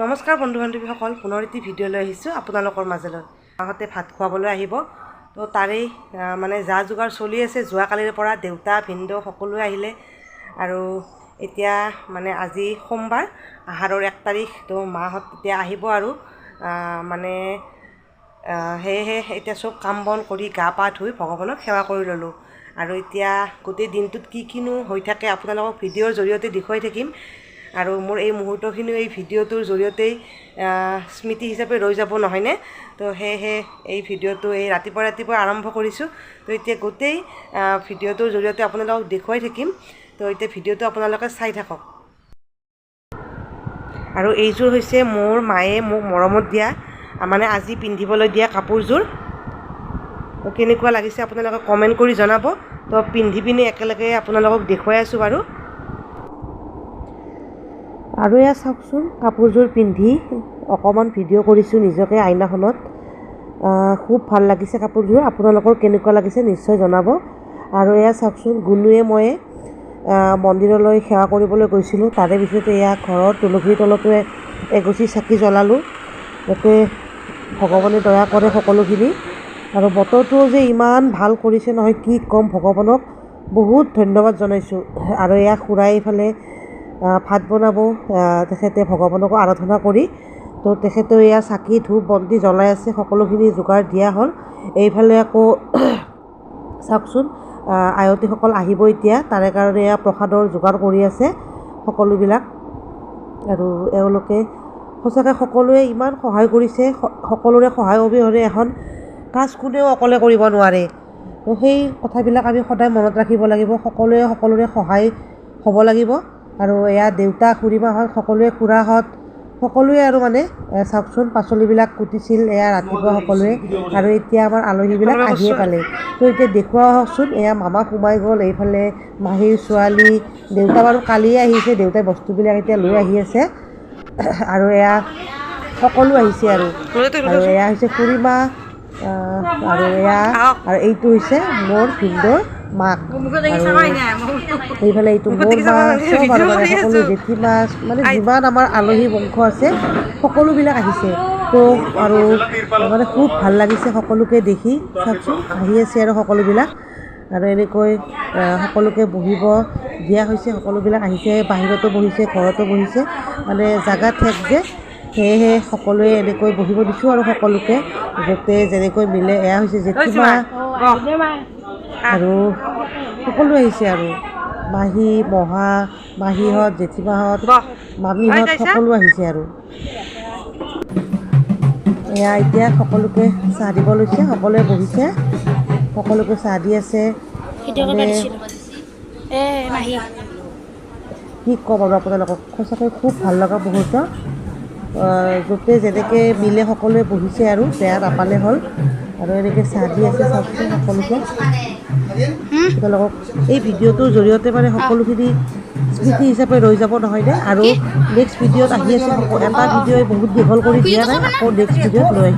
নমস্কাৰ বন্ধু বান্ধৱীসকল পুনৰ এটি ভিডিঅ' লৈ আহিছোঁ আপোনালোকৰ মাজলৈ। মাহঁতে ভাত খুৱাবলৈ আহিব। তো তাৰেই মানে যা যোগাৰ চলি আছে যোৱাকালিৰ পৰা দেউতা ভিনদেউ সকলোৱে আহিলে। আৰু এতিয়া মানে আজি সোমবাৰ আহাৰৰ এক তাৰিখ তো মাহঁত এতিয়া আহিব আৰু। মানে সেয়েহে এতিয়া চব কাম বন কৰি গা পা ধুই ভগৱানক সেৱা কৰি ল'লোঁ। আৰু এতিয়া গোটেই দিনটোত কি কিনো হৈ থাকে আপোনালোকক ভিডিঅ'ৰ জৰিয়তে দেখুৱাই থাকিম। আৰু মোৰ এই মুহূৰ্তখিনিও এই ভিডিঅ'টোৰ জৰিয়তেই স্মৃতি হিচাপে ৰৈ যাব নহয়নে? তো সেয়েহে এই ভিডিঅ'টো এই ৰাতিপুৱা ৰাতিপুৱা আৰম্ভ কৰিছোঁ। তো এতিয়া গোটেই ভিডিঅ'টোৰ জৰিয়তে আপোনালোকক দেখুৱাই থাকিম। তো এতিয়া ভিডিঅ'টো আপোনালোকে চাই থাকক। আৰু এইযোৰ হৈছে মোৰ মায়ে মোক মৰমত দিয়া মানে আজি পিন্ধিবলৈ দিয়া কাপোৰযোৰ। তো কেনেকুৱা লাগিছে আপোনালোকে কমেণ্ট কৰি জনাব। তো পিন্ধি পিনি একেলগে আপোনালোকক দেখুৱাই আছোঁ বাৰু। আৰু এয়া চাওকচোন কাপোৰযোৰ পিন্ধি অকণমান ভিডিঅ' কৰিছোঁ নিজকে আইনাখনত। খুব ভাল লাগিছে কাপোৰযোৰ আপোনালোকৰ কেনেকুৱা লাগিছে নিশ্চয় জনাব। আৰু এয়া চাওকচোন গুণুৱে ময়ে মন্দিৰলৈ সেৱা কৰিবলৈ গৈছিলোঁ তাৰে পিছতে এয়া ঘৰৰ তুলসীৰ তলতো এগছি চাকি জ্বলালোঁ। যাতে ভগৱানে দয়া কৰে সকলোখিনি। আৰু বতৰটো যে ইমান ভাল কৰিছে নহয় কি ক'ম ভগৱানক। বহুত ধন্যবাদ জনাইছোঁ। আৰু এয়া খুৰাই এইফালে ভাত বনাব তেখেতে ভগৱানকো আৰাধনা কৰি তো তেখেতেও এয়া চাকি ধূপ বন্তি জ্বলাই আছে সকলোখিনি যোগাৰ দিয়া হ'ল। এইফালে আকৌ চাওকচোন আয়তীসকল আহিব এতিয়া তাৰে কাৰণে এয়া প্ৰসাদৰ যোগাৰ কৰি আছে সকলোবিলাক। আৰু এওঁলোকে সঁচাকৈ সকলোৱে ইমান সহায় কৰিছে সকলোৰে সহায় অবিহনে এখন কাজ কোনেও অকলে কৰিব নোৱাৰে। তো সেই কথাবিলাক আমি সদায় মনত ৰাখিব লাগিব সকলোৱে সকলোৰে সহায় হ'ব লাগিব। আৰু এয়া দেউতা খুৰীমাহঁত সকলোৱে খুৰাহঁত সকলোৱে আৰু মানে চাওকচোন পাচলিবিলাক কুটিছিল এয়া ৰাতিপুৱা সকলোৱে আৰু এতিয়া আমাৰ আলহীবিলাক আহিয়ে পালে। তো এতিয়া দেখুওৱা হওকচোন এয়া মামা সোমাই গ'ল এইফালে মাহীৰ ছোৱালী দেউতা বাৰু কালিয়ে আহিছে দেউতাই বস্তুবিলাক এতিয়া লৈ আহি আছে। আৰু এয়া সকলো আহিছে আৰু। আৰু এয়া হৈছে খুৰীমা আৰু এয়া আৰু এইটো হৈছে মোৰ ভিনদেউৰ মাক। আৰু এইফালে এইটো মোৰ মা চব আৰু মানে সকলো জেঠী মাছ মানে যিমান আমাৰ আলহী বংশ আছে সকলোবিলাক আহিছে। তো আৰু মানে খুব ভালো লাগিছে সকলোকে দেখি। চাওকচোন আহি আছে আৰু সকলোবিলাক। আৰু এনেকৈ সকলোকে বহিব দিয়া হৈছে সকলোবিলাক আহিছে বাহিৰতো বহিছে ঘৰতো বহিছে। মানে জাগা ঠেক যে সেয়েহে সকলোৱে এনেকৈ বহিব দিছোঁ আৰু সকলোকে য'তে যেনেকৈ মিলে এয়া হৈছে জেঠীমা আৰু সকলো আহিছে আৰু। মাহী মহা মাহীহঁত জেঠীমাহঁত মামীহঁত সকলো আহিছে আৰু। এয়া এতিয়া সকলোকে চাহ দিব লৈছে সকলোৱে বহিছে। সকলোকে চাহ দি আছে। কি ক'ম আৰু আপোনালোকক? সঁচাকৈ খুব ভাল লগা মুহূৰ্ত। আহ, য'তে যেনেকৈ মিলে সকলোৱে বহিছে আৰু বেয়া নাপালে হ'ল। আৰু এনেকৈ চাহ দি আছে চাওকচোন সকলোকে তেওঁলোকক এই ভিডিঅ'টোৰ জৰিয়তে মানে সকলোখিনি স্মৃতি হিচাপে ৰৈ যাব নহয়নে আৰু নেক্সট ভিডিঅ'ত আহি আছে এটা ভিডিঅ'ই বহুত দীঘল কৰি দিয়া নাই আকৌ নেক্সট ভিডিঅ'ত লৈ আহিম।